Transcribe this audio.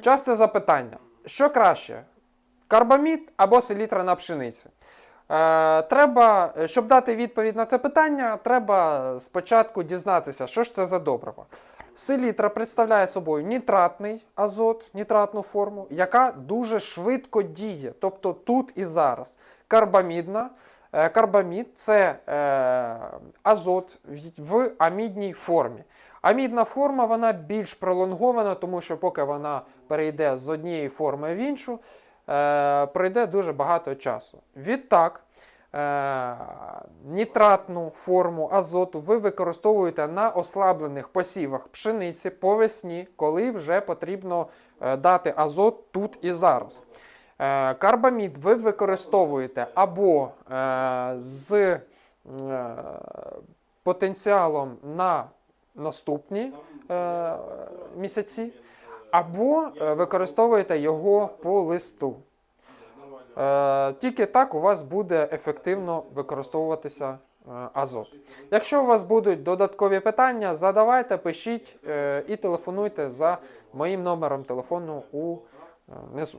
Часте запитання: що краще? Карбамід або селітра на пшениці? Е, треба, е, щоб дати відповідь на це питання, треба спочатку дізнатися, що ж це за добриво. Селітра представляє собою нітратний азот, нітратну форму, яка дуже швидко діє, тобто тут і зараз. Карбамідна. Е, Карбамід це е, азот в амідній формі. Амідна форма вона більш пролонгована, тому що поки вона перейде з однієї форми в іншу, е, пройде дуже багато часу. Відтак, е, нітратну форму азоту ви використовуєте на ослаблених посівах пшениці по весні, коли вже потрібно е, дати азот тут і зараз. Е, Карбамід ви використовуєте або е, з е, потенціалом на наступні е, місяці, або е, використовуєте його по листу. Е, Тільки так у вас буде ефективно використовуватися е, азот. Якщо у вас будуть додаткові питання, задавайте, пишіть е, і телефонуйте за моїм номером телефону у е.